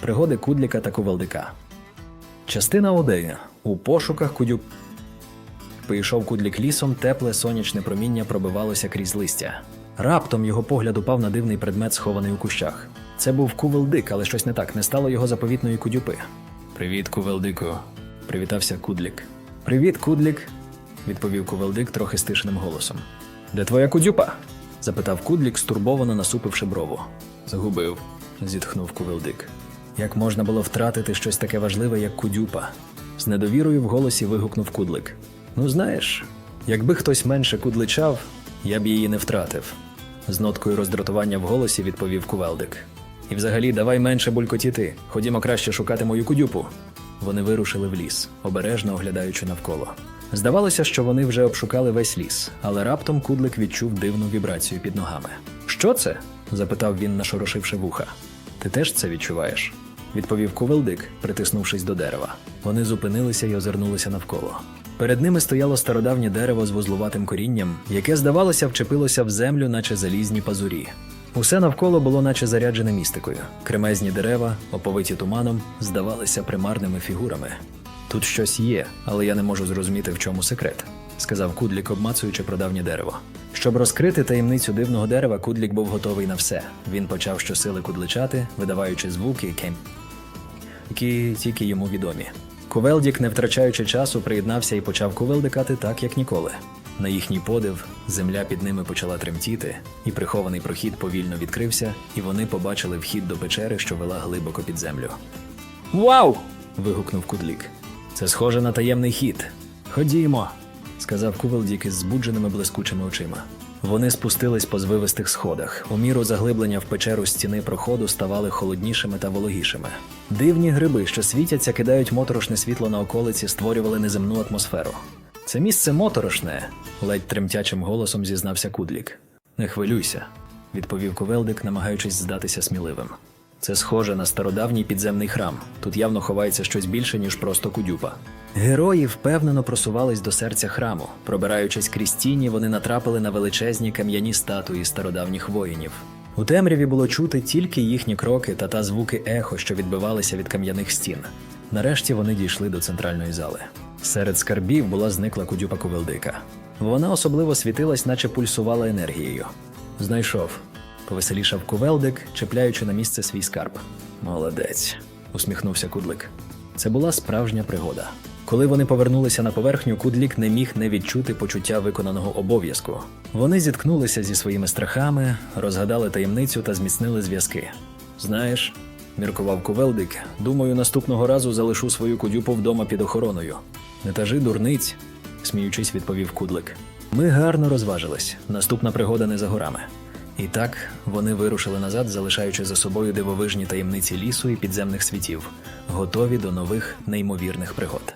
Пригоди Кудліка та Кувалдика. Частина 1. У пошуках Кудюк. Прийшов Кудлік лісом, тепле сонячне проміння пробивалося крізь листя. Раптом його погляд упав на дивний предмет, схований у кущах. Це був Кувелдик, але щось не так не стало його заповітної кудюпи. Привіт, Кувелдику. Привітався Кудлік. Привіт, Кудлік, відповів Кувелдик трохи стишеним голосом. Де твоя кудюпа? запитав Кудлік, стурбовано насупивши брову. Загубив, зітхнув Кувелдик. Як можна було втратити щось таке важливе, як кудюпа? З недовірою в голосі вигукнув Кудлик. Ну, знаєш, якби хтось менше кудличав, я б її не втратив. З ноткою роздратування в голосі відповів Кувелдик. І взагалі, давай менше булькотіти. Ходімо краще шукати мою кудюпу. Вони вирушили в ліс, обережно оглядаючи навколо. Здавалося, що вони вже обшукали весь ліс, але раптом кудлик відчув дивну вібрацію під ногами. Що це? запитав він, нашорошивши вуха. Ти теж це відчуваєш? Відповів Кувелдик, притиснувшись до дерева. Вони зупинилися і озирнулися навколо. Перед ними стояло стародавнє дерево з вузлуватим корінням, яке, здавалося, вчепилося в землю, наче залізні пазурі. Усе навколо було наче заряджене містикою. Кремезні дерева, оповиті туманом, здавалися примарними фігурами. Тут щось є, але я не можу зрозуміти, в чому секрет, сказав Кудлік, обмацуючи прадавнє дерево. Щоб розкрити таємницю дивного дерева, Кудлік був готовий на все. Він почав щосили кудличати, видаваючи звуки, які тільки йому відомі. Кувелдік, не втрачаючи часу, приєднався і почав кувелдикати так, як ніколи. На їхній подив земля під ними почала тремтіти, і прихований прохід повільно відкрився, і вони побачили вхід до печери, що вела глибоко під землю. Вау! вигукнув Кудлік. Це схоже на таємний хід. Ходімо, сказав Кувелдік із збудженими блискучими очима. Вони спустились по звивистих сходах. У міру заглиблення в печеру стіни проходу ставали холоднішими та вологішими. Дивні гриби, що світяться, кидають моторошне світло на околиці, створювали неземну атмосферу. Це місце моторошне, ледь тремтячим голосом зізнався Кудлік. Не хвилюйся, відповів Ковелдик, намагаючись здатися сміливим. Це схоже на стародавній підземний храм. Тут явно ховається щось більше, ніж просто кудюпа. Герої впевнено просувались до серця храму. Пробираючись крізь тіні, вони натрапили на величезні кам'яні статуї стародавніх воїнів. У темряві було чути тільки їхні кроки та та звуки ехо, що відбивалися від кам'яних стін. Нарешті вони дійшли до центральної зали. Серед скарбів була зникла кудюпа Ковелдика. Вона особливо світилась, наче пульсувала енергією. Знайшов. Повеселішав Кувелдик, чіпляючи на місце свій скарб. Молодець, усміхнувся Кудлик. Це була справжня пригода. Коли вони повернулися на поверхню, Кудлік не міг не відчути почуття виконаного обов'язку. Вони зіткнулися зі своїми страхами, розгадали таємницю та зміцнили зв'язки. Знаєш, міркував Кувелдик, думаю, наступного разу залишу свою кудюпу вдома під охороною. Не тажи дурниць, сміючись, відповів Кудлик. Ми гарно розважились. Наступна пригода не за горами. І так вони вирушили назад, залишаючи за собою дивовижні таємниці лісу і підземних світів, готові до нових неймовірних пригод.